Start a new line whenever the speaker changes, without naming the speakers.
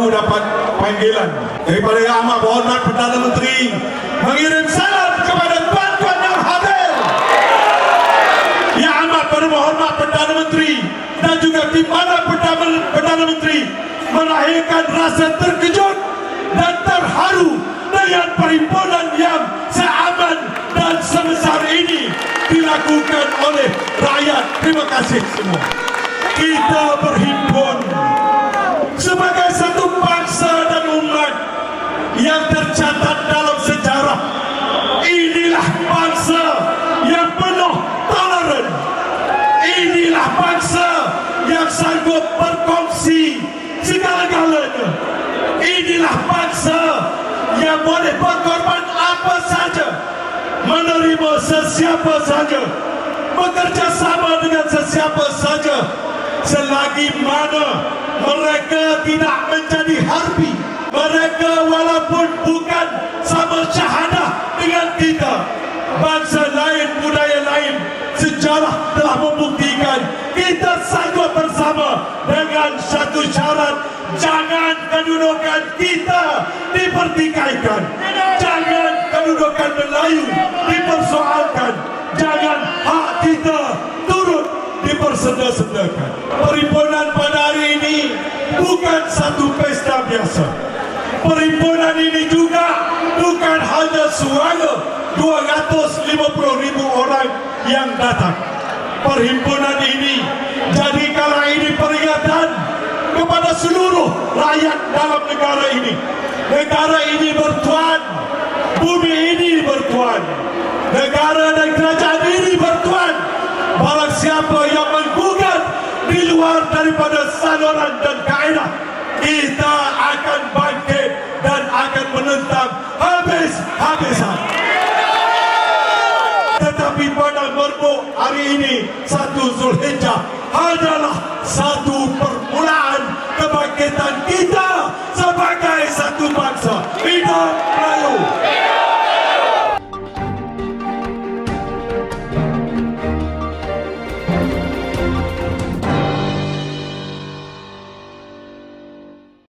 mendapat panggilan daripada Yang Amat Berhormat Perdana Menteri mengirim salam kepada tuan-tuan yang hadir. Yang Amat Berhormat Perdana Menteri dan juga Perdana, Perdana Menteri melahirkan rasa terkejut dan terharu dengan perhimpunan yang seaman dan sebesar ini dilakukan oleh rakyat. Terima kasih semua. Kita berhimpun tercatat dalam sejarah. Inilah bangsa yang penuh toleran. Inilah bangsa yang sanggup berkongsi segala-galanya. Inilah bangsa yang boleh berkorban apa saja, menerima sesiapa saja, bekerja sama dengan sesiapa saja, selagi mana mereka tidak menjadi harbi. Mereka walaupun bukan sama syahadah dengan kita, bangsa lain, budaya lain, sejarah telah membuktikan kita sanggup bersama dengan satu syarat jangan kedudukan kita dipertikaikan. Jangan kedudukan Melayu dipersoalkan. Jangan hak kita turut dipersenda-sendakan. Perhimpunan pada hari ini bukan satu pesta biasa. Perhimpunan ini juga bukan hanya suara 250 ribu orang yang datang. Perhimpunan ini peringatan kepada seluruh rakyat dalam negara ini. Negara ini bertuan, bumi ini bertuan, negara dan kerajaan ini bertuan. Barang siapa yang menggugat di luar daripada saluran dan kaedah, kita akan bangkit dan akan menentang habis-habisan. Tetapi pada merbuk hari ini satu Zulhijjah adalah satu Batu Bangsa. Bina Melayu.